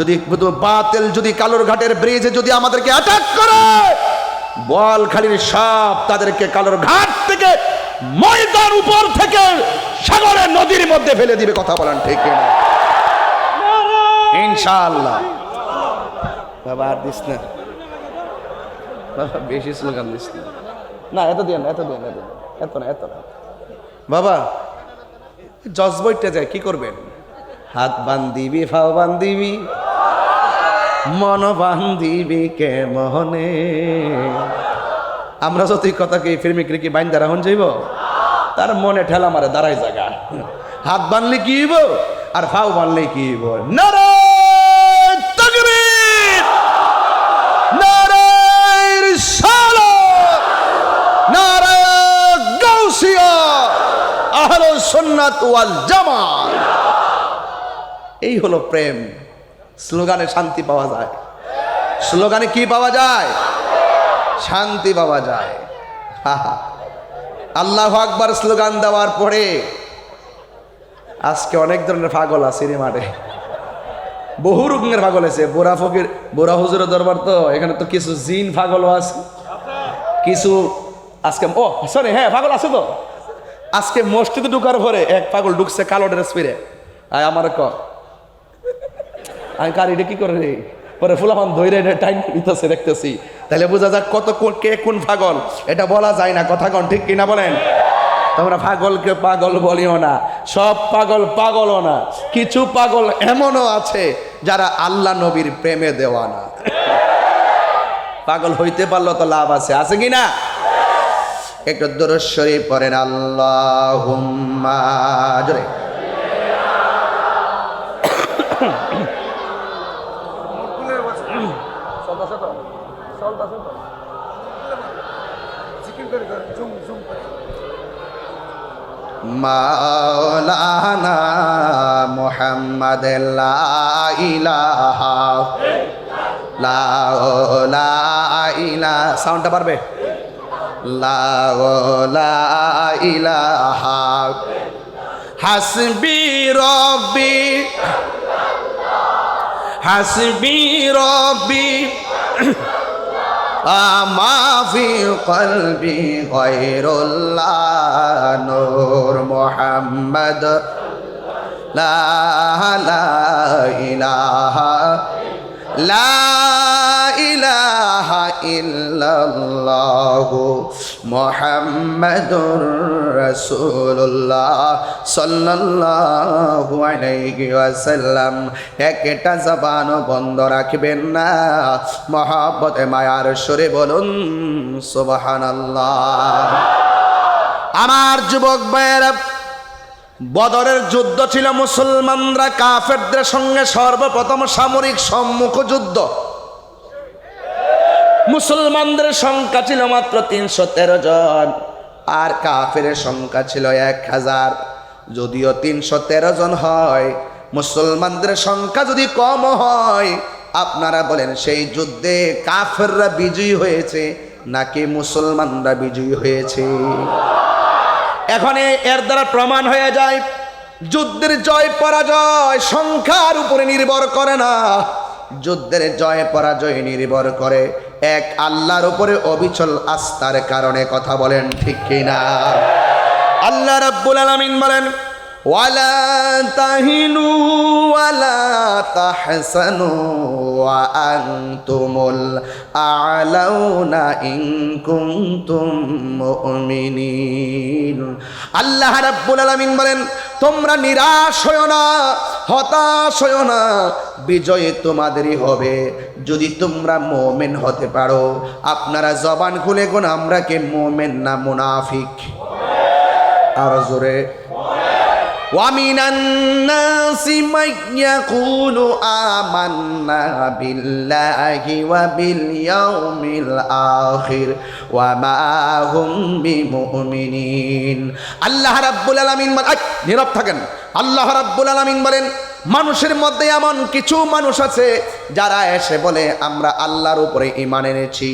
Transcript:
যদি বাতিল যদি কালোর ঘাটের ব্রিজে যদি আমাদেরকে অ্যাটাক করে বলখালির সাপ তাদেরকে কালোর ঘাট থেকে ময়দান উপর থেকে সাগরের নদীর মধ্যে ফেলে দিবে কথা বলেন ঠিক ইনশাআল্লাহ। বাবা আর দিস না। বাবা বেশি স্লোগান দিস না। না এত দিয়ে না এত দিয়ে না এত না, এত না এত না। বাবা জজ বইটা যায় কি করবেন? হাত বান্দিবি ফাও বান্দিবি মন বান্দিবি কে মোহনে আমরা কথাকে ফিল্মিকরে কি বাইন দাঁড়া হন যাইব, তার মনে ঠেলা মারে দাঁড়াই জায়গা হাত বানলে কি হইব, আর ফাও বানলে কি হইব? এই হলো প্রেম। স্লোগানে শান্তি পাওয়া যায়। স্লোগানে কি পাওয়া যায়? শান্তি পাওয়া যায়। আল্লাহ আকবার স্লোগান দেওয়ার পরে আজকে অনেক ধরনের পাগল আছে মাঠে বহু রকমের পাগল আছে। বোরা ফকির, বোরা হুজুরের দরবার তো, এখানে তো কিছু জিন পাগলও আছে। কিছু আজকে, ও সরি হ্যাঁ পাগল আছে তো। আজকে মসজিদে ঢুকার পরে এক পাগল ঢুকছে কালো ড্রেস ফিরে আমার ক। আমি কার এটা কি করে রে? পরে ফুলাফান ধৈর্য এটা টাইম নিতেছে দেখতেছি। তাহলে বোঝা যাক কত কে কোন পাগল। এটা বলা যায় না, কথা কন ঠিক কিনা বলেন? তোমরা পাগলকে পাগল বলিও না, সব পাগল পাগলও না, কিছু পাগল এমনও আছে যারা আল্লাহ নবীর প্রেমে দেওয়া না পাগল হইতে পারল তো লাভ আছে আছে কি না? একটু দূরস্বরী পড়েন আল্লাহ জোরে। সলতা সলতা জিকির করে করে জুম জুম করে। মাওলানা মোহাম্মদ লাওলা ইলা সাউন্ডটা পারবে? লাইলাহা হাসবি রবি হাসবি রবি মাফি কলবি গৈরুল্লাহ নূর মোহাম্মদ। লা ইলাহা লা ইলাহা ইল্লাল্লাহ মুহাম্মাদুর রাসূলুল্লাহ সাল্লাল্লাহু আলাইহি ওয়াসাল্লাম। একটা জবান বন্ধ রাখবেন না। মহাব্বতে, মায়ার সুরে বলুন, সুবহানাল্লাহ। আমার যুবক ভাইয়েরা, বদরের যুদ্ধ ছিল মুসলমানরা কাফেরদের সঙ্গে সর্বপ্রথম সামরিক সম্মুখ যুদ্ধ মুসলমানদের সংখ্যা ছিল মাত্র তিনশো তেরো জন। আর কাফের সংখ্যা ছিল এক হাজার। যদিও তিনশো তেরো জন হয়, মুসলমানদের সংখ্যা যদি কম হয়, আপনারা বলেন সেই যুদ্ধে কাফেররা বিজয়ী হয়েছে নাকি মুসলমানরা বিজয়ী হয়েছে? এখন এর দ্বারা প্রমাণ হয়ে যায়, যুদ্ধের জয় পরাজয় সংখ্যার উপরে নির্ভর করে না। যুদ্ধের জয় পরাজয় নির্ভর করে। এক আল্লাহর উপরে অবিচল আস্থার কারণে কথা বলেন ঠিক কিনা? আল্লাহ রাব্বুল আলামিন বলেন, ওয়ালা ওয়া আল্লাহ রাব্বুল আলামিন বলেন তোমরা নিরাশ হয়ো না, হতাশ হয়ো না, বিজয় তোমাদেরই হবে। যদি তোমরা মোমেন হতে পারো, আপনারা জবান খুলে কোন আমরা কে মোমেন না মুনাফিক? আর জোরে। ومن الناس من يقول آمنا بالله وباليوم الآخر وما هم بمؤمنين আল্লাহ রাব্বুল আলামিন বলেন আই, নীরব থাকেন আল্লাহ রাব্বুল আলামিন বলেন মানুষের মধ্যে এমন কিছু মানুষ আছে যারা এসে বলে আমরা আল্লাহর উপরে ইমান এনেছি